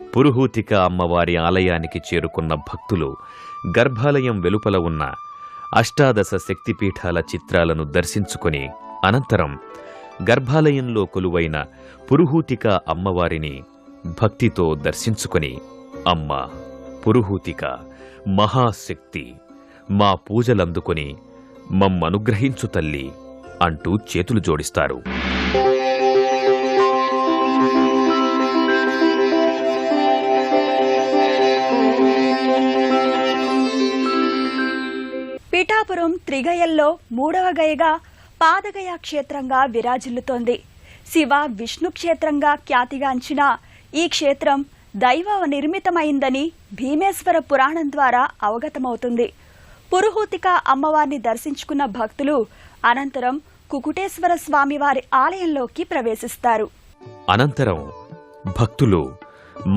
పురుహూతిక అమ్మవారి ఆలయానికి చేరుకున్న భక్తులు గర్భాలయం వెలుపల ఉన్న అష్టాదశ శక్తిపీఠాల చిత్రాలను దర్శించుకుని అనంతరం గర్భాలయంలో కొలువైన పురుహూతిక అమ్మవారిని భక్తితో దర్శించుకుని అమ్మ పురుహూతిక మహాశక్తి మా పూజలందుకుని మమ్మనుగ్రహించు తల్లి అంటూ చేతులు జోడిస్తారు. పిఠాపురం త్రిగయల్లో మూడవ గయగా పాదగయ క్షేత్రంగా విరాజిల్లుతోంది. శివ విష్ణు క్షేత్రంగా ఖ్యాతిగాంచిన ఈ క్షేత్రం దైవ నిర్మితమైందని భీమేశ్వర పురాణం ద్వారా అవగతమవుతుంది. పురుహూతిక అమ్మవారిని దర్శించుకున్న భక్తులు అనంతరం కుకుటేశ్వర స్వామివారి ఆలయంలోకి ప్రవేశిస్తారు. అనంతరం భక్తులు